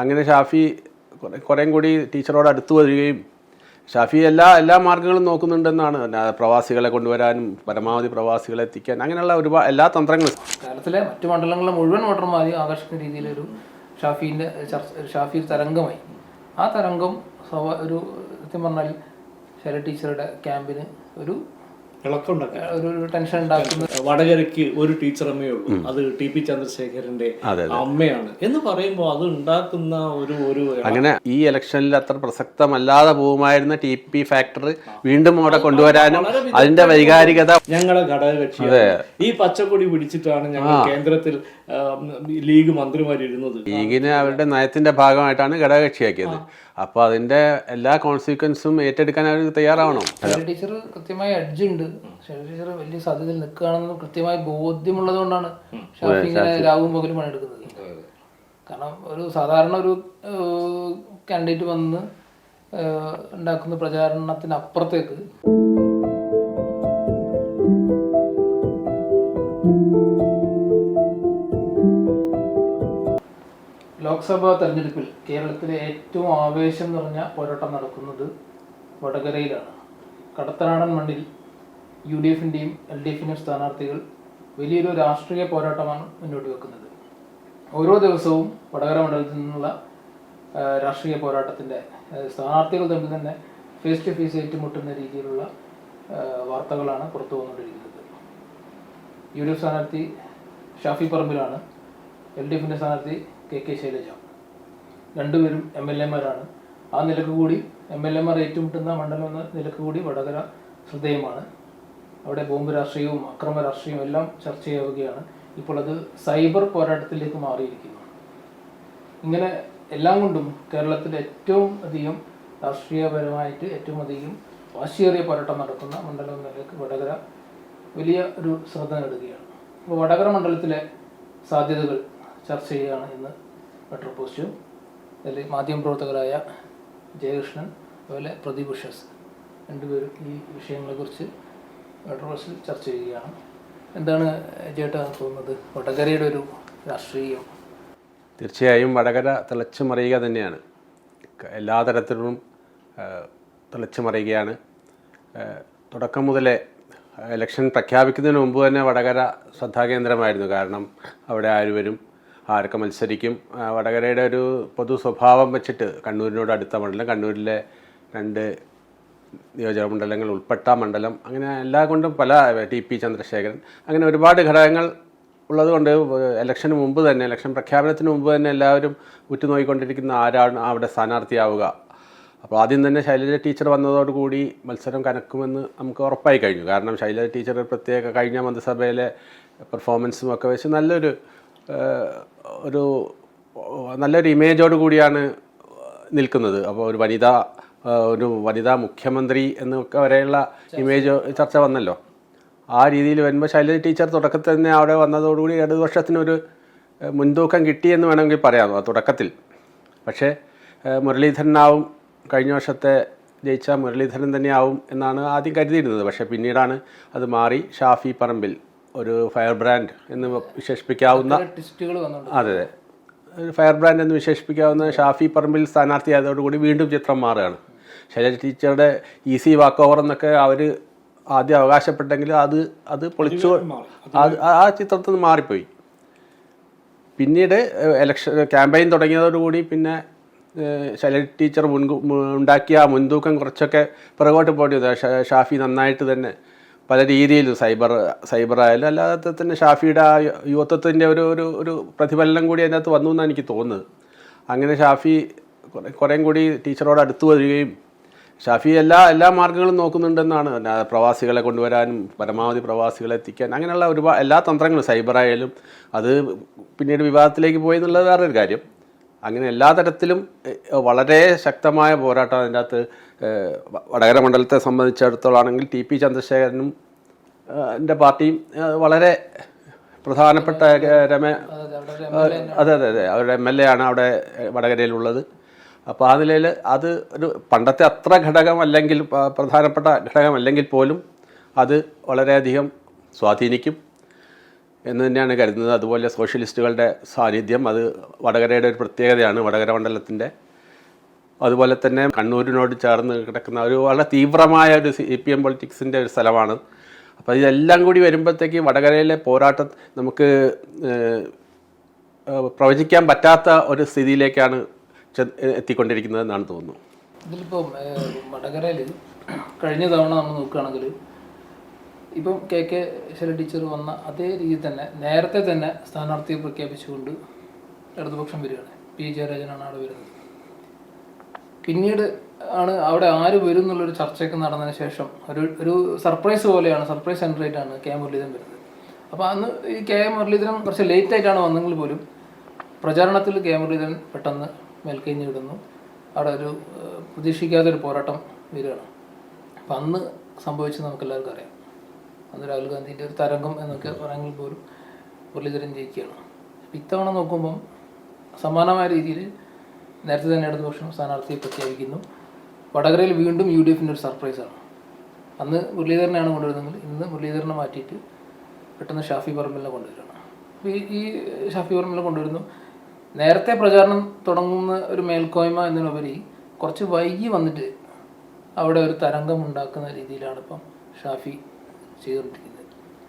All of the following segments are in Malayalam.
അങ്ങനെ ഷാഫി കുറേ കൂടി ടീച്ചറോട് അടുത്ത് വരികയും ഷാഫി എല്ലാ എല്ലാ മാർഗങ്ങളും നോക്കുന്നുണ്ടെന്നാണ്. പ്രവാസികളെ കൊണ്ടുവരാനും പരമാവധി പ്രവാസികളെ എത്തിക്കാൻ അങ്ങനെയുള്ള ഒരുപാട് എല്ലാ തന്ത്രങ്ങളും. കേരളത്തിലെ മറ്റു മണ്ഡലങ്ങളിലെ മുഴുവൻ വോട്ടർമാരെയും ആകർഷിക്കുന്ന രീതിയിലൊരു ഷാഫീന്റെ ഷാഫി തരംഗമായി. ആ തരംഗം ഒരു സത്യം പറഞ്ഞാൽ ശൈല ടീച്ചറുടെ ക്യാമ്പിന് ഒരു ഇളക്കമുണ്ടാക്കുക ഒരു ടെൻഷൻ ഉണ്ടാക്കുന്ന വടകരയ്ക്ക് ഒരു ടീച്ചറമ്മേ ഉള്ളൂ. അത് ടി പി ചന്ദ്രശേഖരന്റെ അമ്മയാണ്. എന്ന് പറയുമ്പോൾ അത് ഉണ്ടാക്കുന്ന ഒരു ഒരു അങ്ങനെ ഈ ഇലക്ഷനിൽ അത്ര പ്രസക്തമല്ലാതെ പോകുമായിരുന്ന ടി പി ഫാക്ടർ വീണ്ടും അവിടെ കൊണ്ടുവരാനും അതിന്റെ വൈകാരികത ഞങ്ങളെ ഘടകകക്ഷി ഈ പച്ചക്കൊടി പിടിച്ചിട്ടാണ് ഞങ്ങൾ കേന്ദ്രത്തിൽ ലീഗ് മന്ത്രിമാരിരുന്നത് ലീഗിനെ അവരുടെ നയത്തിന്റെ ഭാഗമായിട്ടാണ് ഘടകകക്ഷിയാക്കിയത്. അപ്പൊ അതിന്റെ എല്ലാ കോൺസിക്വൻസും ഏറ്റെടുക്കാൻ അവർ തയ്യാറാവണം. ടീച്ചർ കൃത്യമായി അഡ്ജ് ഉണ്ട്. ടീച്ചർ വലിയ സാധ്യതയിൽ നിൽക്കുകയാണെന്ന് കൃത്യമായി ബോധ്യമുള്ളത് കൊണ്ടാണ് രാഹുൽ ഇങ്ങനെ രാവും പകലും പണിയെടുക്കുന്നത് കാരണം ഒരു സാധാരണ ഒരു കാൻഡിഡേറ്റ് വന്ന് ഉണ്ടാക്കുന്ന പ്രചാരണത്തിനപ്പുറത്തേക്ക് ലോക്സഭാ തെരഞ്ഞെടുപ്പിൽ കേരളത്തിലെ ഏറ്റവും ആവേശം നിറഞ്ഞ പോരാട്ടം നടക്കുന്നത് വടകരയിലാണ്. കടത്തനാടൻ മണ്ണിൽ യു ഡി എഫിന്റെയും എൽ ഡി എഫിന്റെയും സ്ഥാനാർത്ഥികൾ വലിയൊരു രാഷ്ട്രീയ പോരാട്ടമാണ് മുന്നോട്ട് വെക്കുന്നത്. ഓരോ ദിവസവും വടകര മണ്ഡലത്തിൽ നിന്നുള്ള രാഷ്ട്രീയ പോരാട്ടത്തിന്റെ സ്ഥാനാർത്ഥികൾ തമ്മിൽ തന്നെ ഫേസ് ടു ഫേസ് ഏറ്റുമുട്ടുന്ന രീതിയിലുള്ള വാർത്തകളാണ് പുറത്തു വന്നുകൊണ്ടിരിക്കുന്നത്. യു ഡി എഫ് സ്ഥാനാർത്ഥി ഷാഫി പറമ്പിലാണ് എൽ ഡി എഫിന്റെ സ്ഥാനാർത്ഥി കെ കെ ശൈലജ. രണ്ടുപേരും എം എൽ എമാരാണ്. ആ നിലയ്ക്ക് കൂടി എം എൽ എമാർ ഏറ്റുമുട്ടുന്ന മണ്ഡലം എന്ന നിലയ്ക്ക് കൂടി വടകര ശ്രദ്ധേയമാണ് അവിടെ ബോംബ് രാഷ്ട്രീയവും അക്രമ രാഷ്ട്രീയവും എല്ലാം ചർച്ചയാവുകയാണ് ഇപ്പോൾ അത് സൈബർ പോരാട്ടത്തിലേക്ക് മാറിയിരിക്കുന്നു. ഇങ്ങനെ എല്ലാം കൊണ്ടും കേരളത്തിൽ ഏറ്റവും അധികം രാഷ്ട്രീയപരമായിട്ട് ഏറ്റവും അധികം വാശിയേറിയ പോരാട്ടം നടക്കുന്ന മണ്ഡലം എന്ന നിലയ്ക്ക് വടകര വലിയ ഒരു ശ്രദ്ധ നേടുകയാണ്. അപ്പോൾ വടകര മണ്ഡലത്തിലെ സാധ്യതകൾ ചർച്ച ചെയ്യുകയാണ് ഇന്ന് മെട്രോ പോസ്റ്റും അതിൽ മാധ്യമപ്രവർത്തകരായ ജയകൃഷ്ണൻ അതുപോലെ പ്രദീപ് ഉഷസ് രണ്ടുപേരും ഈ വിഷയങ്ങളെക്കുറിച്ച് മെട്രോ പോസ്റ്റിൽ ചർച്ച ചെയ്യുകയാണ്. എന്താണ് ചേട്ടാ തോന്നുന്നത്? വടകരയുടെ ഒരു രാഷ്ട്രീയം. തീർച്ചയായും വടകര തിളച്ചു മറിയുക തന്നെയാണ്. എല്ലാ തരത്തിലും തിളച്ചു മറിയുകയാണ് തുടക്കം മുതലേ ഇലക്ഷൻ പ്രഖ്യാപിക്കുന്നതിന് മുമ്പ് തന്നെ വടകര ശ്രദ്ധാകേന്ദ്രമായിരുന്നു. കാരണം അവിടെ ആര് വരും ആരൊക്കെ മത്സരിക്കും. വടകരയുടെ ഒരു പൊതു സ്വഭാവം വെച്ചിട്ട് കണ്ണൂരിനോട് അടുത്ത മണ്ഡലം കണ്ണൂരിലെ രണ്ട് നിയോജക മണ്ഡലങ്ങൾ ഉൾപ്പെട്ട മണ്ഡലം അങ്ങനെ എല്ലാ കൊണ്ടും പല ടി പി ചന്ദ്രശേഖരൻ അങ്ങനെ ഒരുപാട് ഘടകങ്ങൾ ഉള്ളതുകൊണ്ട് ഇലക്ഷന് മുമ്പ് തന്നെ ഇലക്ഷൻ പ്രഖ്യാപനത്തിന് മുമ്പ് തന്നെ എല്ലാവരും ഉറ്റുനോക്കിക്കൊണ്ടിരിക്കുന്ന ആരാണ് അവിടെ സ്ഥാനാർത്ഥിയാവുക. അപ്പോൾ ആദ്യം തന്നെ ശൈലജ ടീച്ചർ വന്നതോടുകൂടി മത്സരം കനക്കുമെന്ന് നമുക്ക് ഉറപ്പായി കഴിഞ്ഞു. കാരണം ശൈലജ ടീച്ചർ പ്രത്യേക കഴിഞ്ഞ മന്ത്രിസഭയിലെ പെർഫോമൻസും ഒക്കെ വെച്ച് നല്ലൊരു ഒരു നല്ലൊരു ഇമേജോട് കൂടിയാണ് നിൽക്കുന്നത്. അപ്പോൾ ഒരു വനിതാ ഒരു വനിതാ മുഖ്യമന്ത്രി എന്നൊക്കെ വരെയുള്ള ഇമേജ് ചർച്ച വന്നല്ലോ. ആ രീതിയിൽ വരുമ്പോൾ ശൈലജ ടീച്ചർ തുടക്കത്തിൽ തന്നെ അവിടെ വന്നതോടുകൂടി ഇടതുപക്ഷത്തിനൊരു മുൻതൂക്കം കിട്ടിയെന്ന് വേണമെങ്കിൽ പറയാം ആ തുടക്കത്തിൽ. പക്ഷേ മുരളീധരനാവും കഴിഞ്ഞ വർഷത്തെ ജയിച്ച മുരളീധരൻ തന്നെയാവും എന്നാണ് ആദ്യം കരുതിയിരുന്നത്. പക്ഷേ പിന്നീടാണ് അത് മാറി ഷാഫി പറമ്പിൽ ഒരു ഫയർ ബ്രാൻഡ് എന്ന് വിശേഷിപ്പിക്കാവുന്ന അതെ അതെ. ഒരു ഫയർ ബ്രാൻഡ് എന്ന് വിശേഷിപ്പിക്കാവുന്ന ഷാഫി പറമ്പിൽ സ്ഥാനാർത്ഥിയായതോടുകൂടി വീണ്ടും ചിത്രം മാറുകയാണ്. ശൈലജ ടീച്ചറുടെ ഈസി വാക്ക് ഓവർ എന്നൊക്കെ അവർ ആദ്യം അവകാശപ്പെട്ടെങ്കിൽ അത് അത് പൊളിച്ചു അത് ആ- ചിത്രത്തിൽ നിന്ന് മാറിപ്പോയി. പിന്നീട് ഇലക്ഷൻ ക്യാമ്പയിൻ തുടങ്ങിയതോടുകൂടി പിന്നെ ശൈലജ ടീച്ചർ മുൻകൂ ഉണ്ടാക്കിയ ആ മുൻതൂക്കം കുറച്ചൊക്കെ പിറകോട്ട് പോയിട്ട് ഷാഫി നന്നായിട്ട് തന്നെ പല രീതിയിൽ സൈബർ സൈബർ ആയാലും അല്ലാതെ തന്നെ ഷാഫിയുടെ ആ യുവത്വത്തിന്റെ ഒരു ഒരു ഒരു പ്രതിഫലനം കൂടി അതിനകത്ത് വന്നു എന്നാണ് എനിക്ക് തോന്നുന്നത്. അങ്ങനെ ഷാഫി കുറേ കൂടി ടീച്ചറോട് അടുത്ത് വരികയും ഷാഫി എല്ലാ എല്ലാ മാർഗങ്ങളും നോക്കുന്നുണ്ടെന്നാണ്. പ്രവാസികളെ കൊണ്ടുവരാനും പരമാവധി പ്രവാസികളെ എത്തിക്കാൻ അങ്ങനെയുള്ള ഒരുപാട് എല്ലാ തന്ത്രങ്ങളും സൈബറായാലും അത് പിന്നീട് വിവാദത്തിലേക്ക് പോയി എന്നുള്ളത് വേറൊരു കാര്യം. അങ്ങനെ എല്ലാ തരത്തിലും വളരെ ശക്തമായ പോരാട്ടം അതിന്റെ അകത്ത് വടകര മണ്ഡലത്തെ സംബന്ധിച്ചിടത്തോളാണെങ്കിൽ ടി പി ചന്ദ്രശേഖരനും എന്റെ പാർട്ടിയും വളരെ പ്രധാനപ്പെട്ട രമേ അതെ അതെ. അതെ അവരുടെ എം എൽ എ ആണ് അവിടെ വടകരയിലുള്ളത്. അപ്പോൾ ആ നിലയിൽ അത് ഒരു പണ്ടത്തെ അത്ര ഘടകമല്ലെങ്കിൽ പ്രധാനപ്പെട്ട ഘടകമല്ലെങ്കിൽ പോലും അത് വളരെയധികം സ്വാധീനിക്കും. എന്ന് തന്നെയാണ് കരുതുന്നത്. അതുപോലെ സോഷ്യലിസ്റ്റുകളുടെ സാന്നിധ്യം അത് വടകരയുടെ ഒരു പ്രത്യേകതയാണ് വടകര മണ്ഡലത്തിന്റെ അതുപോലെ തന്നെ കണ്ണൂരിനോട് ചേർന്ന് കിടക്കുന്ന ഒരു വളരെ തീവ്രമായ ഒരു സി പി എം പൊളിറ്റിക്സിന്റെ ഒരു സ്ഥലമാണ്. അപ്പോൾ ഇതെല്ലാം കൂടി വരുമ്പോഴത്തേക്ക് വടകരയിലെ പോരാട്ടം നമുക്ക് പ്രവചിക്കാൻ പറ്റാത്ത ഒരു സ്ഥിതിയിലേക്കാണ് ചെ- എത്തിക്കൊണ്ടിരിക്കുന്നത് എന്നാണ് തോന്നുന്നു ഇതിലിപ്പോൾ വടകരയിൽ കഴിഞ്ഞ തവണ നമ്മൾ നോക്കുകയാണെങ്കിൽ ഇപ്പം കെ കെ ശൈല ടീച്ചർ വന്ന അതേ രീതിയിൽ തന്നെ നേരത്തെ തന്നെ സ്ഥാനാർത്ഥിയെ പ്രഖ്യാപിച്ചുകൊണ്ട് ഇടതുപക്ഷം വരികയാണ്. പി ജയരാജനാണ് അവിടെ വരുന്നത്. പിന്നീട് ആണ് അവിടെ ആര് വരും എന്നുള്ളൊരു ചർച്ചയൊക്കെ നടന്നതിന് ശേഷം ഒരു ഒരു സർപ്രൈസ് പോലെയാണ് സർപ്രൈസ് എൻട്രേറ്റാണ് കെ മുരളീധരൻ വരുന്നത്. അപ്പോൾ അന്ന് ഈ കെ മുരളീധരൻ കുറച്ച് ലേറ്റ് ആയിട്ടാണ് വന്നെങ്കിൽ പോലും പ്രചാരണത്തിൽ കെ മുരളീധരൻ പെട്ടെന്ന് മേൽക്കൈഞ്ഞ് വിടുന്നു. അവിടെ ഒരു പ്രതീക്ഷിക്കാത്തൊരു പോരാട്ടം വരികയാണ്. അപ്പം അന്ന് സംഭവിച്ചത് നമുക്കെല്ലാവർക്കും അറിയാം. അന്ന് രാഹുൽ ഗാന്ധിന്റെ ഒരു തരംഗം എന്നൊക്കെ പറയുമെങ്കിൽ പോലും മുരളീധരൻ ജയിക്കുകയാണ്. അപ്പം ഇത്തവണ നോക്കുമ്പം സമാനമായ രീതിയിൽ നേരത്തെ തന്നെ ഇടതുപക്ഷം സ്ഥാനാർത്ഥിയെ പ്രഖ്യാപിക്കുന്നു. വടകരയിൽ വീണ്ടും യു ഡി എഫിന്റെ ഒരു സർപ്രൈസാണ്. അന്ന് മുരളീധരനെയാണ് കൊണ്ടുവരുന്നത്. ഇന്ന് മുരളീധരനെ മാറ്റിയിട്ട് പെട്ടെന്ന് ഷാഫി പറമ്പിലിനെ കൊണ്ടുവരികയാണ്. ഈ ഷാഫി പറമ്പിലിനെ കൊണ്ടുവരുന്നു. നേരത്തെ പ്രചാരണം തുടങ്ങുന്ന ഒരു മേൽക്കോയ്മ എന്നതിനുപരി കുറച്ച് വൈകി വന്നിട്ട് അവിടെ ഒരു തരംഗം ഉണ്ടാക്കുന്ന രീതിയിലാണ് ഇപ്പം ഷാഫി ചെയ്തുകൊണ്ടിരിക്കുന്നത്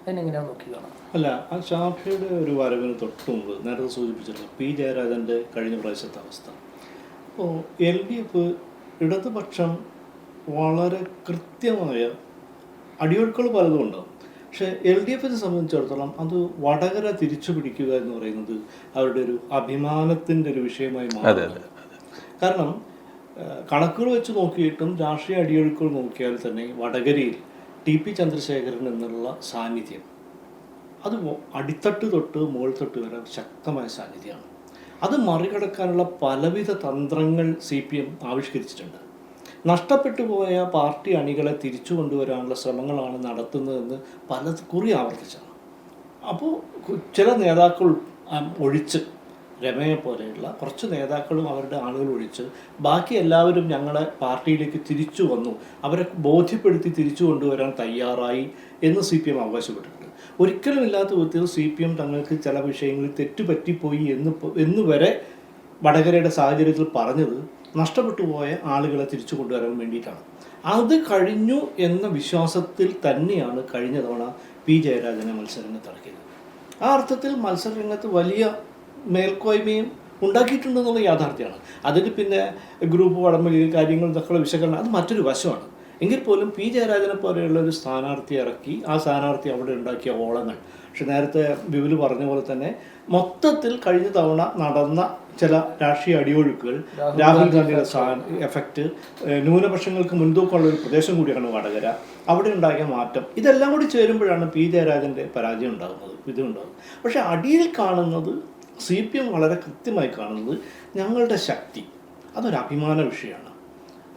അതിനെങ്ങനെയാണ് നോക്കി കാണാം. അല്ല ആ ഷാഫിയുടെ ഒരു വരവിന് തൊട്ട് മുമ്പ് നേരത്തെ സൂചിപ്പിച്ചിട്ടുള്ള പി ജയരാജന്റെ കഴിഞ്ഞ പ്രാവശ്യത്തെ അവസ്ഥ. അപ്പോൾ എൽ ഡി എഫ് ഇടതുപക്ഷം വളരെ കൃത്യമായ അടിയൊഴുക്കൾ പലതും ഉണ്ടാകും പക്ഷേ എൽ ഡി എഫിനെ സംബന്ധിച്ചിടത്തോളം അത് വടകര തിരിച്ചു പിടിക്കുക എന്ന് പറയുന്നത് അവരുടെ ഒരു അഭിമാനത്തിന്റെ ഒരു വിഷയമായി മാറും. കാരണം കണക്കുകൾ വെച്ച് നോക്കിയിട്ടും രാഷ്ട്രീയ അടിയൊഴുക്കുകൾ നോക്കിയാൽ തന്നെ വടകരയിൽ ടി പി ചന്ദ്രശേഖരൻ എന്നുള്ള സാന്നിധ്യം. അത് അടിത്തട്ട് തൊട്ട് മുകൾ തൊട്ട് വരെ ശക്തമായ സാന്നിധ്യമാണ്. അത് മറികടക്കാനുള്ള പലവിധ തന്ത്രങ്ങൾ സി പി എം ആവിഷ്കരിച്ചിട്ടുണ്ട്. നഷ്ടപ്പെട്ടു പോയ പാർട്ടി അണികളെ തിരിച്ചു കൊണ്ടുവരാനുള്ള ശ്രമങ്ങളാണ് നടത്തുന്നതെന്ന് പല കുറി ആവർത്തിച്ചാണ് അപ്പോൾ ചില നേതാക്കൾ ഒഴിച്ച് രമയെ പോലെയുള്ള കുറച്ച് നേതാക്കളും അവരുടെ ആളുകൾ ഒഴിച്ച് ബാക്കി എല്ലാവരും ഞങ്ങളെ പാർട്ടിയിലേക്ക് തിരിച്ചു വന്നു. അവരെ ബോധ്യപ്പെടുത്തി തിരിച്ചു കൊണ്ടുവരാൻ തയ്യാറായി എന്ന് സി പി എം അവകാശപ്പെട്ടിട്ടുണ്ട്. ഒരിക്കലും ഇല്ലാത്ത വിധത്തിൽ സി പി എം തങ്ങൾക്ക് ചില വിഷയങ്ങളിൽ തെറ്റുപറ്റിപ്പോയി എന്ന് എന്ന് വരെ വടകരയുടെ സാഹചര്യത്തിൽ പറഞ്ഞത് നഷ്ടപ്പെട്ടു പോയ ആളുകളെ തിരിച്ചു കൊണ്ടുവരാൻ വേണ്ടിയിട്ടാണ്. അത് കഴിഞ്ഞു എന്ന വിശ്വാസത്തിൽ തന്നെയാണ് കഴിഞ്ഞ തവണ പി ജയരാജനെ മത്സരരംഗത്ത് ഇറക്കിയത് ആ അർത്ഥത്തിൽ മത്സരരംഗത്ത് വലിയ മേൽക്കോയ്മയും ഉണ്ടാക്കിയിട്ടുണ്ടെന്നുള്ള യാഥാർത്ഥ്യമാണ്. അതിന് പിന്നെ ഗ്രൂപ്പ് വടംവലി കാര്യങ്ങൾ ഇതൊക്കെയുള്ള വിശകലനം അത് മറ്റൊരു വശമാണ്. എങ്കിൽ പോലും പി ജയരാജനെ പോലെയുള്ള ഒരു സ്ഥാനാർത്ഥി ഇറക്കി ആ സ്ഥാനാർത്ഥി അവിടെ ഉണ്ടാക്കിയ ഓളങ്ങൾ. പക്ഷെ നേരത്തെ വിപുൽ പറഞ്ഞ പോലെ തന്നെ മൊത്തത്തിൽ കഴിഞ്ഞ തവണ നടന്ന ചില രാഷ്ട്രീയ അടിയൊഴുക്കുകൾ രാഹുൽ ഗാന്ധിയുടെ എഫക്റ്റ് ന്യൂനപക്ഷങ്ങൾക്ക് മുൻതൂക്കമുള്ള ഒരു പ്രദേശം കൂടിയാണ് വടകര. അവിടെ ഉണ്ടാക്കിയ മാറ്റം. ഇതെല്ലാം കൂടി ചേരുമ്പോഴാണ് പി ജയരാജന്റെ പരാജയം ഉണ്ടാകുന്നത് ഇതുണ്ടാകുന്നത്. പക്ഷെ അടിയിൽ കാണുന്നത് സി പി എം വളരെ കൃത്യമായി കാണുന്നത് ഞങ്ങളുടെ ശക്തി. അതൊരു അഭിമാന വിഷയമാണ്.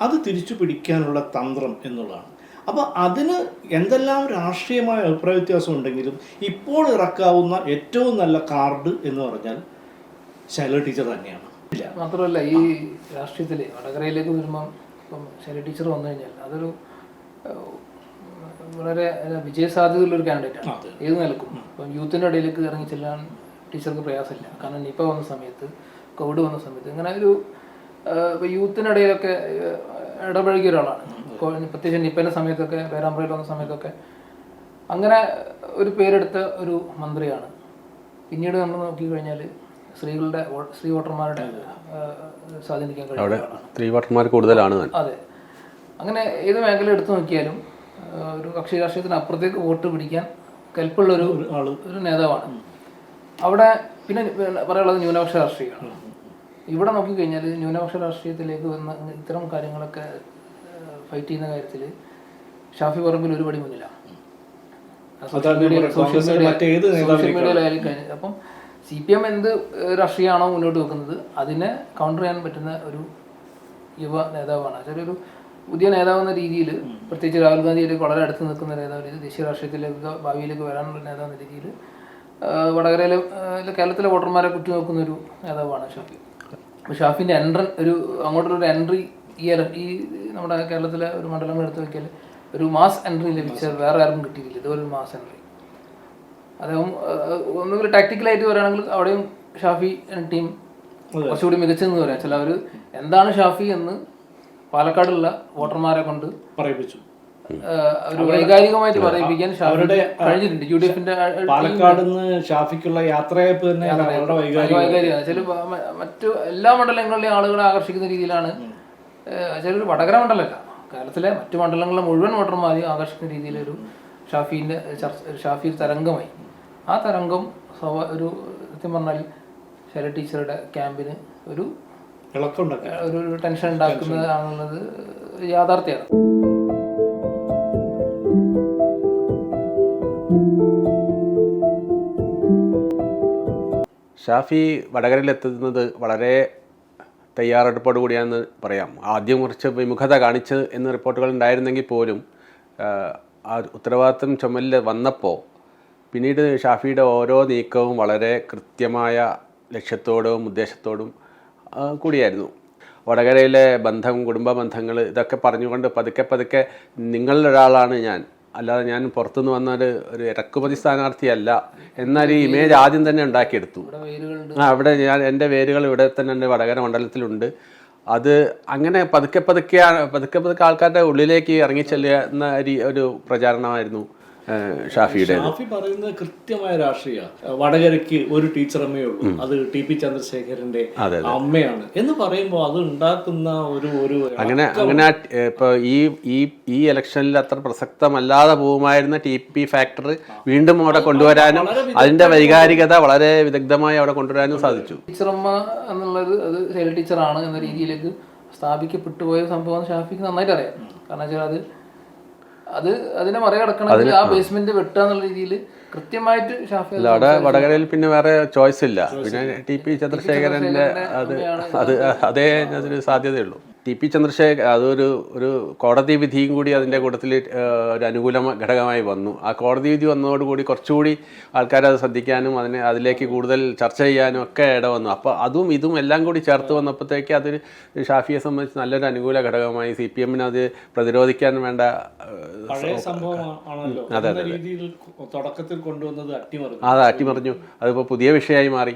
അത് തിരിച്ചു പിടിക്കാനുള്ള തന്ത്രം എന്നുള്ളതാണ്. അപ്പോൾ അതിന് എന്തെല്ലാം രാഷ്ട്രീയമായ അഭിപ്രായ വ്യത്യാസം ഉണ്ടെങ്കിലും ഇപ്പോൾ ഇറക്കാവുന്ന ഏറ്റവും നല്ല കാർഡ് എന്ന് പറഞ്ഞാൽ ശൈല ടീച്ചർ തന്നെയാണ്. മാത്രമല്ല ഈ രാഷ്ട്രീയത്തിൽ വടകരയിലേക്ക് വരുമ്പം ഇപ്പം ശൈല ടീച്ചർ വന്നു കഴിഞ്ഞാൽ അതൊരു വളരെ വിജയസാധ്യതയുള്ള വിജയസാധ്യതയുള്ളൊരു കാൻഡിഡേറ്റ് ആണ്. ഏത് നിലക്കും? ഇപ്പം യൂത്തിന്റെ ഇടയിലേക്ക് ഇറങ്ങി ചെല്ലാൻ ടീച്ചർക്ക് പ്രയാസമില്ല. കാരണം നിപ്പ വന്ന സമയത്ത് കോവിഡ് വന്ന സമയത്ത് ഇങ്ങനെ ഒരു ഏഹ്, ഇപ്പം യൂത്തിനിടയിലൊക്കെ ഇടപഴകിയ ഒരാളാണ്. പ്രത്യേകിച്ച് നിപ്പന്റെ സമയത്തൊക്കെ പേരാമ്പ്രയിൽ വന്ന സമയത്തൊക്കെ അങ്ങനെ ഒരു പേരെടുത്ത ഒരു മന്ത്രിയാണ്. പിന്നീട് നമ്മൾ നോക്കിക്കഴിഞ്ഞാൽ സ്ത്രീകളുടെ സ്ത്രീ വോട്ടർമാരുടെ സ്വാധീനിക്കാൻ കഴിയുന്ന ആളാണ് സ്ത്രീ വോട്ടർമാർ കൂടുതലാണ് അതെ. അങ്ങനെ ഏത് മേഖല എടുത്തു നോക്കിയാലും ഒരു കക്ഷി രാഷ്ട്രീയത്തിന് അപ്പുറത്തേക്ക് വോട്ട് പിടിക്കാൻ കൽപ്പുള്ള ഒരു ആൾ. ഒരു നേതാവാണ്. അവിടെ പിന്നെ പറയാനുള്ളത് ന്യൂനപക്ഷ രാഷ്ട്രീയമാണ്. ഇവിടെ നോക്കിക്കഴിഞ്ഞാൽ ന്യൂനപക്ഷ രാഷ്ട്രീയത്തിലേക്ക് വന്ന ഇത്തരം കാര്യങ്ങളൊക്കെ ഫൈറ്റ് ചെയ്യുന്ന കാര്യത്തിൽ ഷാഫി പറമ്പിൽ ഒരുപടി മുന്നിലാണ് സോഷ്യൽ. മീഡിയയിലായാലും അപ്പം സി പി എം എന്ത് രാഷ്ട്രീയമാണോ മുന്നോട്ട് വെക്കുന്നത് അതിനെ കൗണ്ടർ ചെയ്യാൻ പറ്റുന്ന ഒരു യുവ നേതാവാണ്. അതൊരു പുതിയ നേതാവ് എന്ന രീതിയിൽ പ്രത്യേകിച്ച് രാഹുൽ ഗാന്ധിയിലേക്ക് വളരെ അടുത്ത് നിൽക്കുന്ന നേതാവ് ദേശീയ രാഷ്ട്രീയത്തിലേക്ക് ഭാവിയിലേക്ക് വരാനുള്ള നേതാവ് എന്ന രീതിയിൽ വടകരയിലെ കേരളത്തിലെ വോട്ടർമാരെ കുറ്റി നോക്കുന്ന ഒരു നേതാവാണ് ഷാഫി. അപ്പോൾ ഷാഫിന്റെ എൻട്രൻ ഒരു അങ്ങോട്ടൊരു എൻട്രി ഈ ഈ നമ്മുടെ കേരളത്തിലെ ഒരു മണ്ഡലങ്ങൾ എടുത്ത് നോക്കിയാൽ ഒരു മാസ് എൻട്രി ലഭിച്ച വേറെ ആരും കിട്ടിയില്ല ഇതൊരു മാസ് എൻട്രി അദ്ദേഹം ഒന്നുകിൽ ടാക്ടിക്കലായിട്ട് പറയുകയാണെങ്കിൽ അവിടെയും ഷാഫി ടീം കുറച്ചുകൂടി മികച്ചെന്ന് പറയാം. ചില അവർ എന്താണ് ഷാഫി എന്ന് പാലക്കാടുള്ള വോട്ടർമാരെ കൊണ്ട് പറയിപ്പിച്ചു. ഒരു വൈകാരികമായിട്ട് പറയിപ്പിക്കാൻ ഷാഫിയുടെ കഴിഞ്ഞിട്ടുണ്ട്. യു ഡി എഫിന്റെ പാലക്കാട് നിന്ന് ഷാഫിക്കുള്ള യാത്രയപ്പ് തന്നെ വൈകാരികമാണ് ചില മറ്റു എല്ലാ മണ്ഡലങ്ങളിലെയും ആളുകളെ ആകർഷിക്കുന്ന രീതിയിലാണ് ചിലൊരു വടകര മണ്ഡലമല്ല. കേരളത്തിലെ മറ്റു മണ്ഡലങ്ങളിലെ മുഴുവൻ വോട്ടർമാരെയും ആകർഷിക്കുന്ന രീതിയിലൊരു ഷാഫീന്റെ ചർച്ച ഷാഫി തരംഗമായി. ആ തരംഗം ഒരു സത്യം പറഞ്ഞാൽ ശൈല ടീച്ചറുടെ ക്യാമ്പിന് ഒരു ഒരു ടെൻഷൻ ഉണ്ടാക്കുന്നതാണെന്നുള്ളത് യാഥാർത്ഥ്യമാണ്. ഷാഫി വടകരയിലെത്തുന്നത് വളരെ തയ്യാറെടുപ്പോട് കൂടിയാണെന്ന് പറയാം. ആദ്യം കുറച്ച് വിമുഖത കാണിച്ച് എന്ന് റിപ്പോർട്ടുകൾ ഉണ്ടായിരുന്നെങ്കിൽ പോലും ആ, ഉത്തരവാദിത്വം ചുമലിൽ വന്നപ്പോൾ പിന്നീട് ഷാഫിയുടെ ഓരോ നീക്കവും വളരെ കൃത്യമായ ലക്ഷ്യത്തോടും ഉദ്ദേശത്തോടും കൂടിയായിരുന്നു. വടകരയിലെ ബന്ധം കുടുംബ ബന്ധങ്ങൾ ഇതൊക്കെ പറഞ്ഞുകൊണ്ട് പതുക്കെ പതുക്കെ നിങ്ങളിലൊരാളാണ് ഞാൻ. അല്ലാതെ ഞാൻ പുറത്തുനിന്ന് വന്ന ഒരു ഒരു ഇറക്കുമതി എന്നാൽ ഈ ഇമേജ് ആദ്യം തന്നെ ഉണ്ടാക്കിയെടുത്തു. ആ അവിടെ ഞാൻ എന്റെ വേരുകൾ ഇവിടെ തന്നെ എന്റെ വടകര മണ്ഡലത്തിലുണ്ട്. അത് അങ്ങനെ പതുക്കെ പതുക്കെ പതുക്കെ പതുക്കെ ആൾക്കാരുടെ ഉള്ളിലേക്ക് ഇറങ്ങിച്ചെല്ലുന്ന ഒരു- ഒരു പ്രചാരണമായിരുന്നു. ഷാഫിയുടെ ഷാഫി പറയുന്നത് കൃത്യമായ രാഷ്ട്രീയ. വടകരയ്ക്ക് ഒരു ടീച്ചറമ്മേ ഉള്ളൂ. അത് ടി പി ചന്ദ്രശേഖരന്റെ അമ്മയാണ്. എന്ന് പറയുമ്പോൾ അത് ഉണ്ടാക്കുന്ന ഒരു ഒരു അങ്ങനെ അങ്ങനെ ഇപ്പൊ ഈ ഈ ഈ ഇലക്ഷനിൽ അത്ര പ്രസക്തമല്ലാതെ പോകുമായിരുന്ന ടി പി ഫാക്ടർ വീണ്ടും അവിടെ കൊണ്ടുവരാനും അതിന്റെ വൈകാരികത വളരെ വിദഗ്ധമായി അവിടെ കൊണ്ടുവരാനും സാധിച്ചു. ടീച്ചറമ്മ എന്നുള്ളത് അത് ശൈല ടീച്ചറാണ് എന്ന രീതിയിലേക്ക് സ്ഥാപിക്കപ്പെട്ടു പോയ സംഭവം ഷാഫിക്ക് നന്നായിട്ട് അറിയാം. കാരണം വെച്ചാൽ അത് അത് അതിനെ മറികടക്കണമെങ്കിൽ ആ ബേസ്മെന്റ് വെട്ടുക എന്നുള്ള രീതിയിൽ കൃത്യമായിട്ട് അവിടെ വടകരയിൽ പിന്നെ വേറെ ചോയ്സ് ഇല്ല. പിന്നെ ടി പി ചന്ദ്രശേഖരന്റെ അത് അത് അതേ അതിന് സാധ്യതയുള്ളൂ. ടി പി ചന്ദ്രശേഖർ അതൊരു ഒരു കോടതി വിധിയും കൂടി അതിന്റെ കൂട്ടത്തിൽ ഒരു അനുകൂല ഘടകമായി വന്നു. ആ കോടതി വിധി വന്നതോടുകൂടി കുറച്ചുകൂടി ആൾക്കാരത് ശ്രദ്ധിക്കാനും അതിനെ അതിലേക്ക് കൂടുതൽ ചർച്ച ചെയ്യാനും ഒക്കെ ഇട വന്നു അപ്പോൾ അതും ഇതും എല്ലാം കൂടി ചേർത്ത് വന്നപ്പോഴത്തേക്ക് അതൊരു ഷാഫിയെ സംബന്ധിച്ച് നല്ലൊരു അനുകൂല ഘടകമായി സി പി എമ്മിന് അത് പ്രതിരോധിക്കാൻ വേണ്ട അതെ അതെ അത്. അട്ടിമറിഞ്ഞു. അതിപ്പോൾ പുതിയ വിഷയമായി മാറി.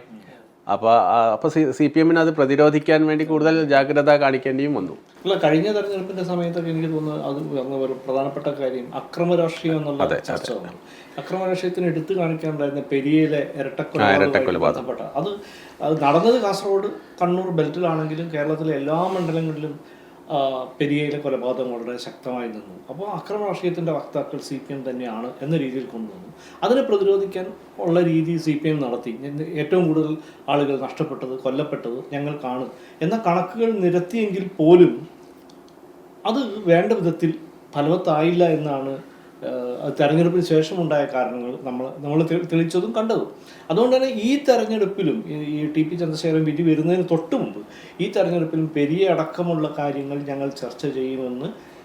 അപ്പോൾ അപ്പോൾ സി സി പി എമ്മിന് അത് പ്രതിരോധിക്കാൻ വേണ്ടി കൂടുതൽ ജാഗ്രത കാണിക്കേണ്ടിയും വന്നു. അല്ല കഴിഞ്ഞ തെരഞ്ഞെടുപ്പിന്റെ സമയത്തൊക്കെ എനിക്ക് തോന്നുന്നു അത് പറഞ്ഞ ഒരു പ്രധാനപ്പെട്ട കാര്യം അക്രമ രാഷ്ട്രീയം എന്നുള്ള ചർച്ച വന്നു. അക്രമ രാഷ്ട്രീയത്തിന് എടുത്തു കാണിക്കാനുണ്ടായിരുന്ന പെരിയയിലെ ഇരട്ടക്കൊലപാതകപ്പെട്ട അത് അത് നടന്നത് കാസർഗോഡ് കണ്ണൂർ ബെൽറ്റിലാണെങ്കിലും കേരളത്തിലെ എല്ലാ മണ്ഡലങ്ങളിലും പെരിയയിലെ കൊലപാതകം വളരെ ശക്തമായി നിന്നു. അപ്പോൾ അക്രമ രാഷ്ട്രീയത്തിന്റെ വക്താക്കൾ സി പി എം തന്നെയാണ് എന്ന രീതിയിൽ കൊണ്ടുവന്നു. അതിനെ പ്രതിരോധിക്കാൻ ഉള്ള രീതി സി പി എം നടത്തി. ഏറ്റവും കൂടുതൽ ആളുകൾ നഷ്ടപ്പെട്ടത് കൊല്ലപ്പെട്ടത് ഞങ്ങൾക്കാണ്. എന്ന കണക്കുകൾ നിരത്തിയെങ്കിൽ പോലും അത് വേണ്ട വിധത്തിൽ ഫലവത്തായില്ല എന്നാണ് തെരഞ്ഞെടുപ്പിന് ശേഷമുണ്ടായ കാരണങ്ങൾ നമ്മൾ നമ്മൾ തെളിച്ചതും കണ്ടതും. അതുകൊണ്ട് തന്നെ ഈ തെരഞ്ഞെടുപ്പിലും ഈ ടി പി ചന്ദ്രശേഖരൻ വിധി വരുന്നതിന് തൊട്ട് മുമ്പ് ഈ തെരഞ്ഞെടുപ്പിലും പെരിയ അടക്കമുള്ള കാര്യങ്ങൾ ഞങ്ങൾ ചർച്ച ചെയ്യുമെന്ന്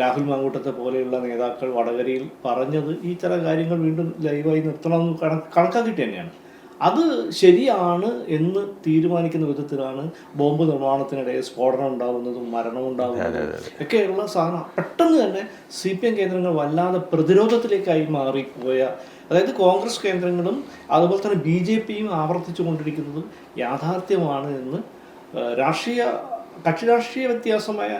രാഹുൽ മാങ്കൂട്ടത്തെ പോലെയുള്ള നേതാക്കൾ വടകരയിൽ പറഞ്ഞത് ഈ ചില കാര്യങ്ങൾ വീണ്ടും ലൈവായി നിർത്തണമെന്ന് കണ- കണക്കാക്കിയിട്ട് തന്നെയാണ്. അത് ശരിയാണ് എന്ന് തീരുമാനിക്കുന്ന വിധത്തിലാണ് ബോംബ് നിർമ്മാണത്തിനിടെ സ്ഫോടനം ഉണ്ടാകുന്നതും മരണം ഉണ്ടാകുന്നതും ഒക്കെയുള്ള സാധനം. പെട്ടെന്ന് തന്നെ സി പി എം കേന്ദ്രങ്ങൾ വല്ലാതെ പ്രതിരോധത്തിലേക്കായി മാറിപ്പോയ അതായത് കോൺഗ്രസ് കേന്ദ്രങ്ങളും അതുപോലെ തന്നെ ബി ജെ പിയും ആവർത്തിച്ചു കൊണ്ടിരിക്കുന്നതും യാഥാർത്ഥ്യമാണ് എന്ന് രാഷ്ട്രീയ കക്ഷി രാഷ്ട്രീയ വ്യത്യാസമായ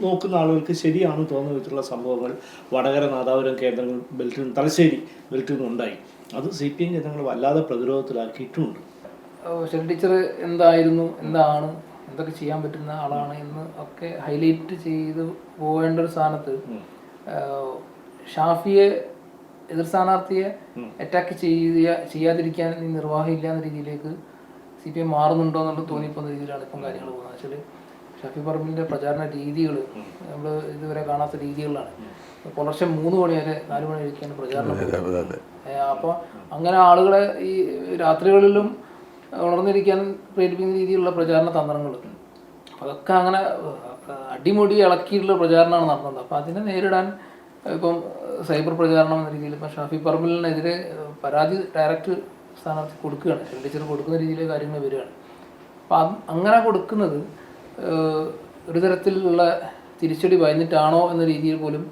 നോക്കുന്ന ആളുകൾക്ക് ശരിയാണ് തോന്നുന്ന വിധത്തിലുള്ള സംഭവങ്ങൾ വടകര നാദാപുരം കേന്ദ്രങ്ങൾ ബെൽറ്റിൽ നിന്ന് തലശ്ശേരി ബെൽറ്റിൽ നിന്നുണ്ടായി. അത് സി പി എം ജനങ്ങൾ വല്ലാതെ പ്രതിരോധത്തിലാക്കിയിട്ടുമുണ്ട് ശൈല ടീച്ചർ എന്തായിരുന്നു എന്താണ് എന്തൊക്കെ ചെയ്യാൻ പറ്റുന്ന ആളാണ് എന്ന് ഒക്കെ ഹൈലൈറ്റ് ചെയ്ത് പോകേണ്ട ഒരു സ്ഥാനത്ത് ഷാഫിയെ എതിർ സ്ഥാനാർത്ഥിയെ അറ്റാക്ക് ചെയ്യ ചെയ്യാതിരിക്കാൻ നിർവാഹം എന്ന രീതിയിലേക്ക് സി പി എം മാറുന്നുണ്ടോ എന്നുള്ള തോന്നിപ്പോകുന്ന രീതിയിലാണ് ഇപ്പം കാര്യങ്ങൾ പോകുന്നത്. വെച്ചാൽ ഷാഫി പറമ്പിന്റെ പ്രചാരണ രീതികൾ നമ്മൾ ഇതുവരെ കാണാത്ത രീതികളാണ് പുലർച്ചെ മൂന്ന് മണി വരെ നാല് മണി വരെയൊക്കെയാണ് പ്രചാരണം അപ്പോൾ അപ്പൊ അങ്ങനെ ആളുകളെ ഈ രാത്രികളിലും ഉണർന്നിരിക്കാൻ പ്രേരിപ്പിക്കുന്ന രീതിയിലുള്ള പ്രചാരണ തന്ത്രങ്ങൾ അതൊക്കെ അങ്ങനെ അടിമുടി ഇളക്കിയിട്ടുള്ള പ്രചാരണമാണ് നടന്നത് അപ്പോൾ അതിനെ നേരിടാൻ ഇപ്പം സൈബർ പ്രചാരണം എന്ന രീതിയിൽ ഇപ്പം ഷാഫി പറമ്പലിനെതിരെ പരാതി ഡയറക്റ്റ് സ്ഥാനാർത്ഥി കൊടുക്കുകയാണ്. ടീച്ചർ കൊടുക്കുന്ന രീതിയിലെ കാര്യങ്ങൾ വരികയാണ്. അപ്പം അങ്ങനെ കൊടുക്കുന്നത് ഒരു തരത്തിലുള്ള തിരിച്ചടി ഭയന്നിട്ടാണോ എന്ന രീതിയിൽ പോലും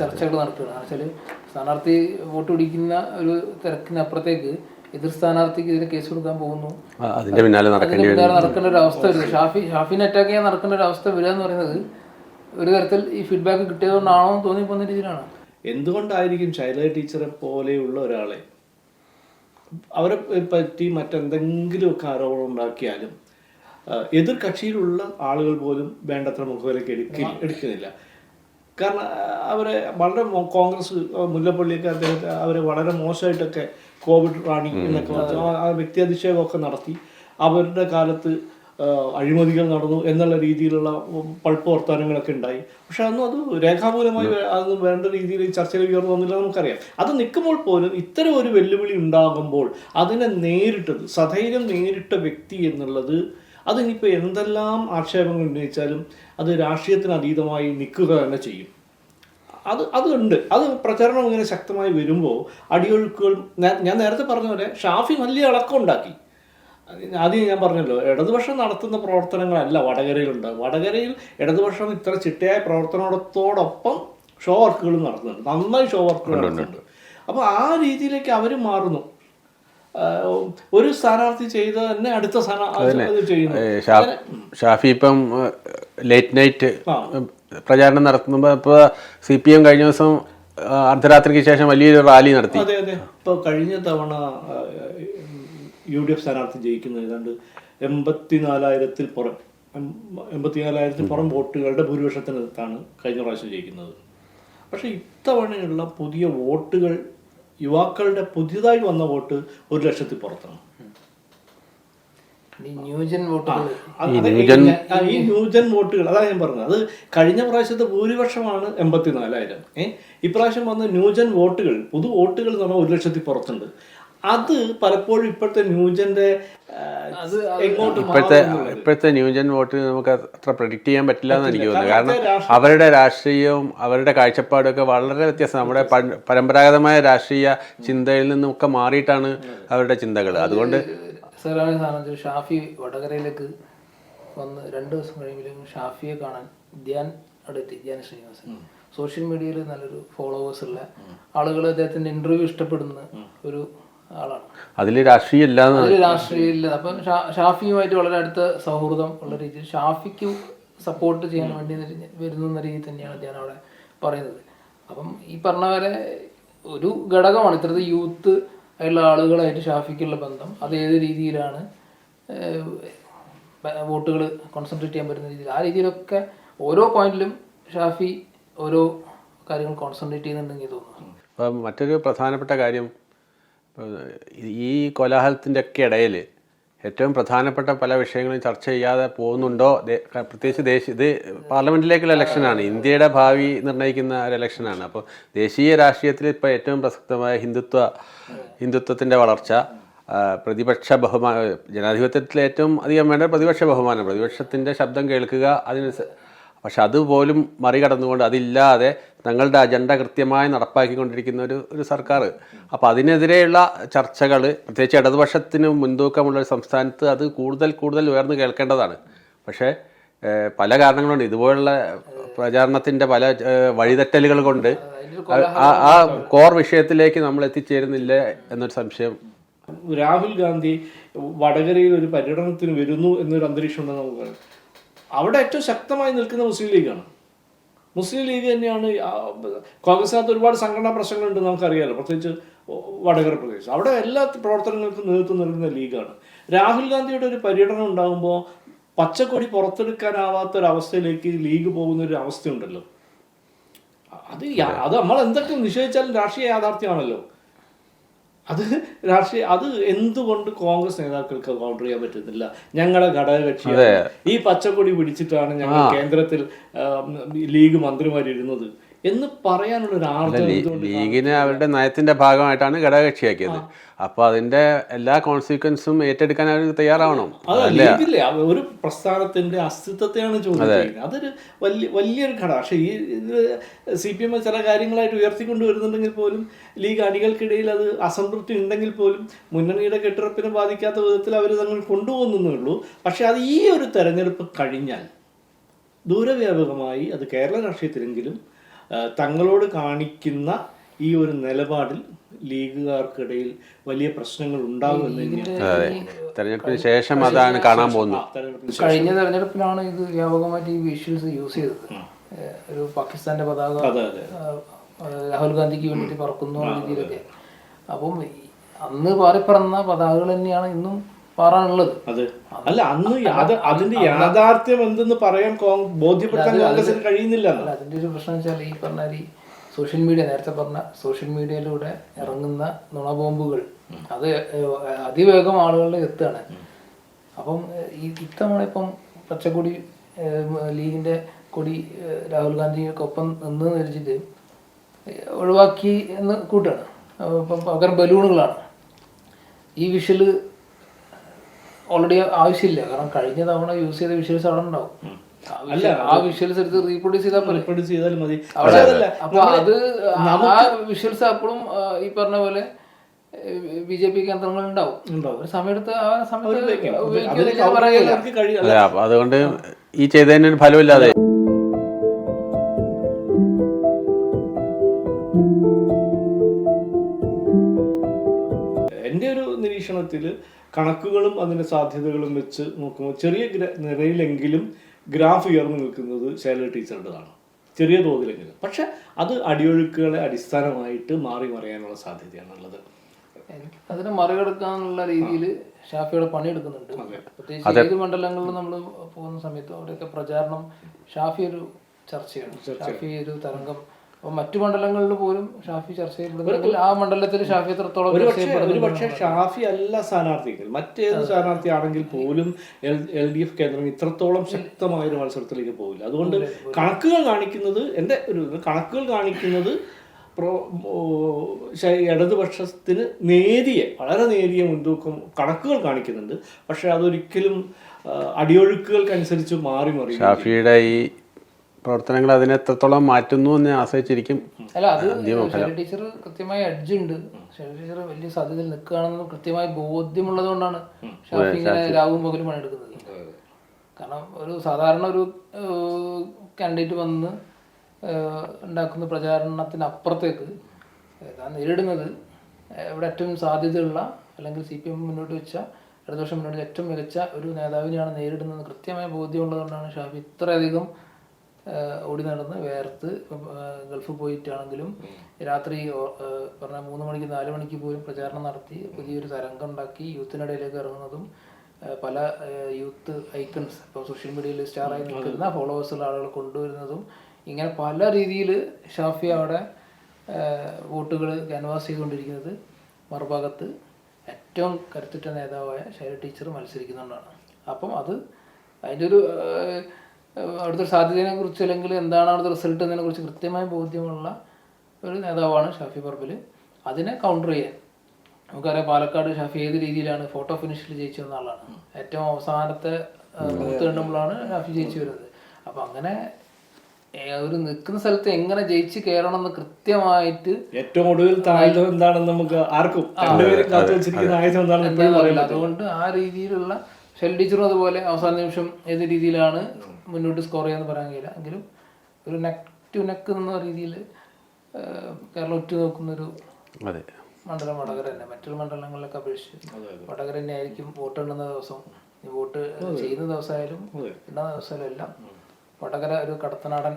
ചർച്ചകൾ നടത്തുകയാണ് വെച്ചാൽ സ്ഥാനാർത്ഥി വോട്ട് പിടിക്കുന്ന ഒരു തിരക്കിനപ്പുറത്തേക്ക് എതിർ സ്ഥാനാർത്ഥിക്ക് ഇതിന് കേസ് കൊടുക്കാൻ പോകുന്നു. അതിന്റെ പിന്നാലെ നടക്കേണ്ടി ഒരു അവസ്ഥ വരും. ഷാഫി ഷാഫിനെ അറ്റാക്ക് ചെയ്യാൻ നടക്കേണ്ട ഒരു അവസ്ഥ വരിക എന്ന് പറയുന്നത് ഒരു തരത്തിൽ ഈ ഫീഡ്ബാക്ക് കിട്ടിയതുകൊണ്ടാണോ എന്ന് തോന്നി പോകുന്ന രീതിയിലാണ്. എന്തുകൊണ്ടായിരിക്കും ശൈല ടീച്ചറെ പോലെയുള്ള ഒരാളെ? അവരെ പറ്റി മറ്റെന്തെങ്കിലുമൊക്കെ ആരോപണം ഉണ്ടാക്കിയാലും ആ, എതിർ കക്ഷിയിലുള്ള ആളുകൾ പോലും വേണ്ടത്ര മുഖവിലേക്ക് എടുക്കി എടുക്കുന്നില്ല. കാരണം അവരെ വളരെ കോൺഗ്രസ് മുല്ലപ്പള്ളിയൊക്കെ അദ്ദേഹത്തെ അവരെ വളരെ മോശമായിട്ടൊക്കെ കോവിഡ് റാണി എന്നൊക്കെ ആ- വ്യക്തി അധിക്ഷേപമൊക്കെ നടത്തി. അവരുടെ കാലത്ത് അഴിമതികൾ നടന്നു എന്നുള്ള രീതിയിലുള്ള പൾപ്പ് വർത്തമാനങ്ങളൊക്കെ ഉണ്ടായി. പക്ഷെ അന്നും അത് രേഖാമൂലമായി അതൊന്നും വേണ്ട രീതിയിൽ ചർച്ചയിൽ ഉയർന്നു വന്നില്ല നമുക്കറിയാം. അത് നിൽക്കുമ്പോൾ പോലും ഇത്തരം ഒരു വെല്ലുവിളി ഉണ്ടാകുമ്പോൾ അതിനെ നേരിട്ടത് സധൈര്യം നേരിട്ട വ്യക്തി എന്നുള്ളത് അതിനിപ്പോൾ എന്തെല്ലാം ആക്ഷേപങ്ങൾ ഉന്നയിച്ചാലും അത് രാഷ്ട്രീയത്തിന് അതീതമായി നിൽക്കുക തന്നെ ചെയ്യും. അത് അതുണ്ട് അത് പ്രചരണം ഇങ്ങനെ ശക്തമായി വരുമ്പോൾ അടിയൊഴുക്കുകൾ ഞാൻ നേരത്തെ പറഞ്ഞ പോലെ ഷാഫി വലിയ ഇളക്കം ഉണ്ടാക്കി. അത് ആദ്യം ഞാൻ പറഞ്ഞല്ലോ ഇടതുപക്ഷം നടത്തുന്ന പ്രവർത്തനങ്ങളല്ല വടകരയിലുണ്ട്. വടകരയിൽ ഇടതുപക്ഷം ഇത്ര ചിട്ടയായ പ്രവർത്തനത്തോടൊപ്പം ഷോ വർക്കുകളും നടത്തുന്നുണ്ട്. നന്നായി ഷോ വർക്കുകൾ നടത്തുന്നുണ്ട്. അപ്പോൾ ആ രീതിയിലേക്ക് അവർ മാറുന്നു. ഒരു സ്ഥാനാർത്ഥി ചെയ്ത് തന്നെ അടുത്ത സ്ഥാനാർത്ഥി ഷാഫി ഇപ്പം ലേറ്റ് നൈറ്റ് പ്രചാരണം നടത്തുമ്പോൾ ഇപ്പൊ സി പി എം കഴിഞ്ഞ ദിവസം അർദ്ധരാത്രിക്ക് ശേഷം വലിയൊരു റാലി നടത്തി. അതെ അതെ. ഇപ്പോൾ കഴിഞ്ഞ തവണ യു ഡി എഫ് സ്ഥാനാർത്ഥി ജയിക്കുന്ന ഏതാണ്ട് എൺപത്തിനാലായിരത്തിൽ പുറം എൺപത്തിനാലായിരത്തിൽ പുറം വോട്ടുകളുടെ ഭൂരിപക്ഷത്തിനകത്താണ് കഴിഞ്ഞ പ്രാവശ്യം ജയിക്കുന്നത്. പക്ഷെ ഇത്തവണയുള്ള പുതിയ വോട്ടുകൾ യുവാക്കളുടെ പുതിയതായി വന്ന വോട്ട് ഒരു ലക്ഷത്തിൽ പുറത്താണ്. ഈ ന്യൂജൻ വോട്ടുകൾ. അതാണ് ഞാൻ പറഞ്ഞത്. അത് കഴിഞ്ഞ പ്രാവശ്യത്തെ ഭൂരിപക്ഷമാണ് എൺപത്തിനാലായിരം. ഏഹ് ഇപ്രാവശ്യം വന്ന ന്യൂജൻ വോട്ടുകൾ പുതു വോട്ടുകൾ എന്ന് പറഞ്ഞാൽ ഒരു ലക്ഷത്തിൽ പുറത്തുണ്ട്. അത് പലപ്പോഴും ഇപ്പോഴത്തെ ന്യൂജന്റെ ഇപ്പോഴത്തെ ഇപ്പോഴത്തെ ന്യൂജൻ വോട്ടിൽ നമുക്ക് അത്ര പ്രഡിക്റ്റ് ചെയ്യാൻ പറ്റില്ല എന്ന് എനിക്ക് തോന്നുന്നത്. കാരണം അവരുടെ രാഷ്ട്രീയവും അവരുടെ കാഴ്ചപ്പാടൊക്കെ വളരെ വ്യത്യാസം. നമ്മുടെ പരമ്പരാഗതമായ രാഷ്ട്രീയ ചിന്തയിൽ നിന്നൊക്കെ മാറിയിട്ടാണ് അവരുടെ ചിന്തകൾ അതുകൊണ്ട് ഷാഫി വടകരയിലേക്ക് വന്ന് രണ്ട് ദിവസം കഴിയുമ്പോഴേക്കും ഷാഫിയെ കാണാൻ ധ്യാൻ അടുത്തി ധ്യാൻ ശ്രീനിവാസൻ. സോഷ്യൽ മീഡിയയിൽ നല്ലൊരു ഫോളോവേഴ്സ് ഉള്ള ആളുകൾ അദ്ദേഹത്തിന്റെ ഇന്റർവ്യൂ ഇഷ്ടപ്പെടുന്ന ഒരു ആളാണ്. അതിൽ രാഷ്ട്രീയം ഇല്ല അതിൽ രാഷ്ട്രീയമില്ല. അപ്പം ഷാ- ഷാഫിയുമായിട്ട് വളരെ അടുത്ത സൗഹൃദം ഉള്ള രീതിയിൽ ഷാഫിക്ക് സപ്പോർട്ട് ചെയ്യാൻ വേണ്ടി വരുന്നു എന്ന രീതിയിൽ തന്നെയാണ് ഞാൻ അവിടെ പറയുന്നത്. അപ്പം ഈ പറഞ്ഞ പോലെ ഒരു ഘടകമാണ് ഇത്തരത്തിൽ യൂത്ത് ആയിട്ടുള്ള ആളുകളായിട്ട് ഷാഫിക്കുള്ള ബന്ധം. അത് ഏത് രീതിയിലാണ് വോട്ടുകൾ കോൺസെൻട്രേറ്റ് ചെയ്യാൻ പറ്റുന്ന രീതിയിൽ. ആ രീതിയിലൊക്കെ ഓരോ പോയിന്റിലും ഷാഫി ഓരോ കാര്യങ്ങൾ കോൺസെൻട്രേറ്റ് ചെയ്യുന്നുണ്ടെങ്കിൽ തോന്നുന്നു. അപ്പം മറ്റൊരു പ്രധാനപ്പെട്ട കാര്യം ഈ കോലാഹലത്തിന്റെ ഒക്കെ ഇടയിൽ ഏറ്റവും പ്രധാനപ്പെട്ട പല വിഷയങ്ങളും ചർച്ച ചെയ്യാതെ പോകുന്നുണ്ടോ? പ്രത്യേകിച്ച് ദേശീയ ഇത് പാർലമെന്റിലേക്കുള്ള ഇലക്ഷനാണ്. ഇന്ത്യയുടെ ഭാവി നിർണയിക്കുന്ന ഒരു ഇലക്ഷനാണ്. അപ്പോൾ ദേശീയ രാഷ്ട്രീയത്തിൽ ഇപ്പോൾ ഏറ്റവും പ്രസക്തമായ ഹിന്ദുത്വ ഹിന്ദുത്വത്തിന്റെ വളർച്ച പ്രതിപക്ഷ ബഹുമാന ജനാധിപത്യത്തിൽ ഏറ്റവും അധികം വേണ്ട പ്രതിപക്ഷ ബഹുമാനം പ്രതിപക്ഷത്തിന്റെ ശബ്ദം കേൾക്കുക അതിന് സ- പക്ഷെ അതുപോലും മറികടന്നുകൊണ്ട് അതില്ലാതെ തങ്ങളുടെ അജണ്ട കൃത്യമായി നടപ്പാക്കിക്കൊണ്ടിരിക്കുന്ന ഒരു ഒരു സർക്കാർ. അപ്പോൾ അതിനെതിരെയുള്ള ചർച്ചകൾ പ്രത്യേകിച്ച് ഇടതുപക്ഷത്തിന് മുൻതൂക്കമുള്ള ഒരു സംസ്ഥാനത്ത് അത് കൂടുതൽ കൂടുതൽ ഉയർന്നു കേൾക്കേണ്ടതാണ്. പക്ഷേ പല കാരണങ്ങളുണ്ട്. ഇതുപോലുള്ള പ്രചാരണത്തിന്റെ പല വഴിതെറ്റലുകൾ കൊണ്ട് ആ- കോർ വിഷയത്തിലേക്ക് നമ്മൾ എത്തിച്ചേരുന്നില്ല എന്നൊരു സംശയം. രാഹുൽ ഗാന്ധി വടകരയിൽ ഒരു പര്യടനത്തിന് വരുന്നു എന്നൊരു അന്തരീക്ഷം ഉണ്ടെന്ന് നമുക്ക് അവിടെ ഏറ്റവും ശക്തമായി നിൽക്കുന്ന മുസ്ലിം ലീഗാണ്. മുസ്ലിം ലീഗ് തന്നെയാണ് കോൺഗ്രസിനകത്ത് ഒരുപാട് സംഘടനാ പ്രശ്നങ്ങളുണ്ട് നമുക്കറിയാലോ. പ്രത്യേകിച്ച് വടകര പ്രദേശം. അവിടെ എല്ലാ പ്രവർത്തനങ്ങൾക്കും നേതൃത്വം നൽകുന്ന ലീഗാണ്. രാഹുൽ ഗാന്ധിയുടെ ഒരു പര്യടനം ഉണ്ടാകുമ്പോൾ പച്ചക്കൊടി പുറത്തെടുക്കാനാവാത്ത ഒരു അവസ്ഥയിലേക്ക് ലീഗ് പോകുന്ന ഒരു അവസ്ഥയുണ്ടല്ലോ. അത് അത് നമ്മൾ എന്തൊക്കെ നിഷേധിച്ചാലും രാഷ്ട്രീയ യാഥാർത്ഥ്യമാണല്ലോ. അത് രാഷ്ട്രീയ അത് എന്തുകൊണ്ട് കോൺഗ്രസ് നേതാക്കൾക്ക് കൗണ്ടർ ചെയ്യാൻ പറ്റുന്നില്ല? ഞങ്ങളെ ഘടകകക്ഷി ഈ പച്ചക്കൊടി പിടിച്ചിട്ടാണ് ഞങ്ങൾ കേന്ദ്രത്തിൽ ലീഗ് മന്ത്രിമാരിരുന്നത്. എന്ന് പറയാനുള്ള ഒരു ആർജവം ലീഗിനെ അവരുടെ നയത്തിന്റെ ഭാഗമായിട്ടാണ് ഘടകകക്ഷിയാക്കിയത്. അപ്പൊ അതിന്റെ എല്ലാ കോൺസിക്വൻസും ഏറ്റെടുക്കാൻ അവർ തയ്യാറാവണം. അതല്ലേ ഒരു പ്രസ്ഥാനത്തിന്റെ അസ്തിത്വത്തെയാണ് ചെയ്യുന്നത്. അതൊരു വലിയ വലിയൊരു ഘടകം. പക്ഷേ ഈ സി പി എം ചില കാര്യങ്ങളായിട്ട് ഉയർത്തിക്കൊണ്ട് വരുന്നുണ്ടെങ്കിൽ പോലും ലീഗ് അണികൾക്കിടയിൽ അത് അസംതൃപ്തി ഉണ്ടെങ്കിൽ പോലും മുന്നണിയുടെ കെട്ടുറപ്പിനെ ബാധിക്കാത്ത വിധത്തിൽ അവർ തങ്ങൾ കൊണ്ടുപോകുന്നേ ഉള്ളൂ പക്ഷെ അത് ഈ ഒരു തെരഞ്ഞെടുപ്പ് കഴിഞ്ഞാൽ ദൂരവ്യാപകമായി അത് കേരള രാഷ്ട്രീയത്തിലെങ്കിലും തങ്ങളോട് കാണിക്കുന്ന ഈ ഒരു നിലപാടിൽ ലീഗുകാർക്കിടയിൽ വലിയ പ്രശ്നങ്ങൾ ഉണ്ടാകും എന്ന് തെരഞ്ഞെടുപ്പിന് ശേഷം അതാണ് കാണാൻ പോകുന്നത്. കഴിഞ്ഞ തെരഞ്ഞെടുപ്പിലാണ് ഇത് വ്യാപകമായിട്ട് ഈ വിഷ്വൽസ് യൂസ് ചെയ്തത്. ഒരു പാകിസ്ഥാന്റെ പതാക രാഹുൽ ഗാന്ധിക്ക് വേണ്ടിയിട്ട് പറക്കുന്നു രീതിയിലൊക്കെ. അപ്പം അന്ന് പാറിപ്പറന്ന പതാകകൾ തന്നെയാണ് ഇന്നും പാറാനുള്ളത് അതെ. അല്ല അന്ന് അത് അതിന്റെ യാഥാർത്ഥ്യം എന്തെന്ന് പറയാൻ ബോധ്യപ്പെടുത്താൻ കോൺഗ്രസിന് കഴിയുന്നില്ല അതിന്റെ ഒരു പ്രശ്നം വെച്ചാൽ ഈ പറഞ്ഞ ഈ സോഷ്യൽ മീഡിയ നേരത്തെ പറഞ്ഞ സോഷ്യൽ മീഡിയയിലൂടെ ഇറങ്ങുന്ന നുണബോംബുകൾ അത് അതിവേഗം ആളുകളിൽ എത്തുകയാണ് അപ്പം ഈ ഇത്തവണ ഇപ്പം പച്ചക്കൊടി ലീഗിന്റെ കൊടി രാഹുൽ ഗാന്ധിക്കൊപ്പം നിന്ന് ധരിച്ചിട്ട് ഒഴിവാക്കി എന്ന് കൂട്ടാണ്. അപ്പം ഇപ്പം പകരം ബലൂണുകളാണ്. ഈ വിഷൽ ഓൾറെഡി ആവശ്യമില്ല. കാരണം കഴിഞ്ഞ തവണ യൂസ് ചെയ്ത വിഷ്വൽസ് അവിടെ ഉണ്ടാവും. ആ ആ വിഷ്വൽസ് എടുത്ത് റീപ്രൊഡ്യൂസ് ചെയ്താൽ റീപ്രൊഡ്യൂസ് പ്രൊഡ്യൂസ് ചെയ്താൽ മതി. അതല്ല അപ്പൊ അത് ആ വിഷ്വൽസ് അപ്പോഴും ഈ പറഞ്ഞ പോലെ ബി ജെ പി കേന്ദ്രങ്ങൾ ഉണ്ടാവും. ഒരു സമയത്ത് ആ സമയത്ത് അതുകൊണ്ട് ഈ ചെയ്തതിന് ഫലമില്ലാതെ. എന്റെ ഒരു നിരീക്ഷണത്തിൽ കണക്കുകളും അതിന്റെ സാധ്യതകളും വെച്ച് നോക്കുമ്പോൾ ചെറിയ ഗ്ര- നിരയിലെങ്കിലും ഗ്രാഫ് ഉയർന്നു നിൽക്കുന്നത് ശൈല ടീച്ചറുടേതാണ്. ചെറിയ തോതിലെങ്കിലും. പക്ഷെ അത് അടിയൊഴുക്കുകളെ അടിസ്ഥാനമായിട്ട് മാറി മറിയാനുള്ള സാധ്യതയാണുള്ളത്. അതിനെ മറികടക്കാനുള്ള രീതിയിൽ ഷാഫിയുടെ പണിയെടുക്കുന്നുണ്ട്. പ്രത്യേകിച്ച് ഏത് മണ്ഡലങ്ങളിൽ നമ്മൾ പോകുന്ന സമയത്ത് അവിടെയൊക്കെ പ്രചാരണം ഷാഫി ഒരു ചർച്ചയാണ്. ഷാഫി ഒരു തരംഗം അപ്പൊ മറ്റു മണ്ഡലങ്ങളിൽ പോലും ഷാഫി ചർച്ച ചെയ്യപ്പെടുന്നുണ്ടെങ്കിൽ ആ മണ്ഡലത്തിൽ ഷാഫി എത്രത്തോളം ഒരു പക്ഷേ ചെയ്യപ്പെടുന്നു ഷാഫി അല്ല സ്ഥാനാർത്ഥികൾ. മറ്റേത് സ്ഥാനാർത്ഥി ആണെങ്കിൽ പോലും എൽ ഡി എഫ് കേന്ദ്രം ഇത്രത്തോളം ശക്തമായ ഒരു മത്സരത്തിലേക്ക് പോകില്ല അതുകൊണ്ട് കണക്കുകൾ കാണിക്കുന്നത് എന്റെ ഒരു കണക്കുകൾ കാണിക്കുന്നത് പ്രോ ഇടതുപക്ഷത്തിന് നേരിയ വളരെ നേരിയ മുൻതൂക്കം കണക്കുകൾ കാണിക്കുന്നുണ്ട്. പക്ഷെ അതൊരിക്കലും അടിയൊഴുക്കുകൾക്കനുസരിച്ച് മാറി മറിയും ഷാഫിയുടെ ഈ പ്രവർത്തനങ്ങൾ അതിനെ എത്രത്തോളം മാറ്റുന്നു എന്ന് ആശ്രയിച്ചിരിക്കും. അല്ല അത് ടീച്ചർ കൃത്യമായി അഡ്ജ് ഉണ്ട്. ടീച്ചർ വലിയ സാധ്യതയിൽ നിൽക്കുകയാണെന്ന് കൃത്യമായി ബോധ്യമുള്ളത് കൊണ്ടാണ് ഷാഫി ഇങ്ങനെ രാവും പകലും പണിയെടുക്കുന്നത്. കാരണം ഒരു സാധാരണ ഒരു കാൻഡിഡേറ്റ് വന്ന് ഉണ്ടാക്കുന്ന പ്രചാരണത്തിനപ്പുറത്തേക്ക് താൻ നേരിടുന്നത് ഇവിടെ ഏറ്റവും സാധ്യതയുള്ള അല്ലെങ്കിൽ സി പി എം മുന്നോട്ട് വെച്ച ഇടതുപക്ഷം മുന്നോട്ട് വെച്ച ഏറ്റവും മികച്ച ഒരു നേതാവിനെയാണ് നേരിടുന്നത് കൃത്യമായ ബോധ്യമുള്ളതുകൊണ്ടാണ് ഷാഫി ഇത്രയധികം ഓടി നടന്ന് വേർത്ത് ഗൾഫ് പോയിട്ടാണെങ്കിലും രാത്രി പറഞ്ഞാൽ പറഞ്ഞ മൂന്ന് മണിക്ക് നാല് മണിക്ക് പോലും പ്രചാരണം നടത്തി പുതിയൊരു തരംഗം ഉണ്ടാക്കി യൂത്തിനിടയിലേക്ക് ഇറങ്ങുന്നതും പല യൂത്ത് ഐക്കൺസ് ഇപ്പം സോഷ്യൽ മീഡിയയിൽ സ്റ്റാറായി നിൽക്കുന്ന ഫോളോവേഴ്സുള്ള ആളുകൾ കൊണ്ടുവരുന്നതും ഇങ്ങനെ പല രീതിയിൽ ഷാഫി അവിടെ വോട്ടുകൾ ക്യാൻവാസ് ചെയ്തുകൊണ്ടിരിക്കുന്നത് മറുഭാഗത്ത് ഏറ്റവും കരുത്തുറ്റ നേതാവായ ശൈല ടീച്ചർ മത്സരിക്കുന്നുണ്ടാണ്. അപ്പം അത് അതിന്റെ ഒരു അവിടുത്തെ സാധ്യതയെ കുറിച്ച് അല്ലെങ്കിൽ എന്താണ് അവിടുത്തെ റിസൾട്ട് എന്നതിനെ കുറിച്ച് കൃത്യമായ ബോധ്യമുള്ള ഒരു നേതാവാണ് ഷാഫി പറമ്പിൽ അതിനെ കൗണ്ടർ ചെയ്യാൻ. നമുക്കറിയാം പാലക്കാട് ഷാഫി ഏത് രീതിയിലാണ് ഫോട്ടോ ഫിനിഷിൽ ജയിച്ചു വന്ന ആളാണ്. ഏറ്റവും അവസാനത്തെ ബൂത്ത് ഷാഫി ജയിച്ചു വരുന്നത്. അപ്പം അങ്ങനെ ഒരു നിൽക്കുന്ന സ്ഥലത്ത് എങ്ങനെ ജയിച്ച് കയറണം എന്ന് കൃത്യമായിട്ട് ഏറ്റവും ഒടുവിൽ എന്താണെന്ന് നമുക്ക് ആർക്കും അതുകൊണ്ട് ആ രീതിയിലുള്ള ഷെൽ ടീച്ചറും അതുപോലെ അവസാന നിമിഷം ഏത് രീതിയിലാണ് മുന്നോട്ട് സ്കോർ ചെയ്യാന്ന് പറയാൻ കഴിയില്ല. എങ്കിലും ഒരു നെക്ക് ടു നെക്ക് എന്ന രീതിയിൽ കേരളം ഒറ്റ നോക്കുന്നൊരു അതെ. മണ്ഡലം വടകര തന്നെ. മറ്റുള്ള മണ്ഡലങ്ങളിലൊക്കെ അപേക്ഷിച്ച് വടകര തന്നെ ആയിരിക്കും വോട്ട് എണ്ണുന്ന ദിവസം. ഈ വോട്ട് ചെയ്യുന്ന ദിവസമായാലും എണ്ണുന്ന ദിവസമായാലും എല്ലാം വടകര ഒരു കടത്തനാടൻ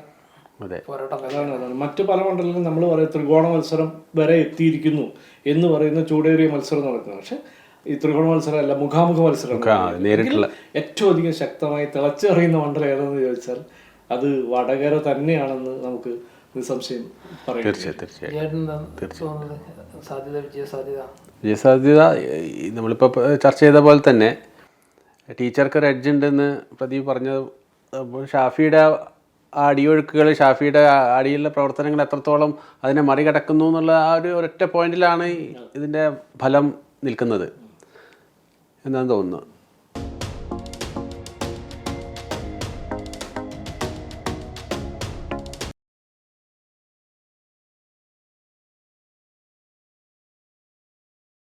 അതാണ് അതാണ്. മറ്റു പല മണ്ഡലങ്ങളും നമ്മൾ പറയും ത്രികോണ മത്സരം വരെ എത്തിയിരിക്കുന്നു എന്ന് പറയുന്ന ചൂടേറിയ മത്സരം നടക്കുന്നത് പക്ഷെ ഈ ത്രികോണ മത്സരം അല്ല മുഖാമുഖ മത്സരം നേരിട്ടുള്ള ഏറ്റവും അധികം ശക്തമായി തിളച്ചെറിയുന്ന മണ്ഡലം ഏതെന്ന് ചോദിച്ചാൽ അത് വടകര തന്നെയാണെന്ന് നമുക്ക് നിസ്സംശയം പറയാം വിജയസാധ്യത? നമ്മളിപ്പോൾ ചർച്ച ചെയ്ത പോലെ തന്നെ ടീച്ചർക്ക് ഒരു എഡ്ജ് ഉണ്ടെന്ന് പ്രദീപ് പറഞ്ഞത് ഷാഫിയുടെ ആ അടിയൊഴുക്കുകൾ ഷാഫിയുടെ അടിയിലുള്ള പ്രവർത്തനങ്ങൾ എത്രത്തോളം അതിനെ മറികടക്കുന്നു എന്നുള്ള ആ ഒരു ഒരൊറ്റ പോയിന്റിലാണ് ഇതിന്റെ ഫലം നിൽക്കുന്നത്. എന്നാണ് തോന്നുന്നത്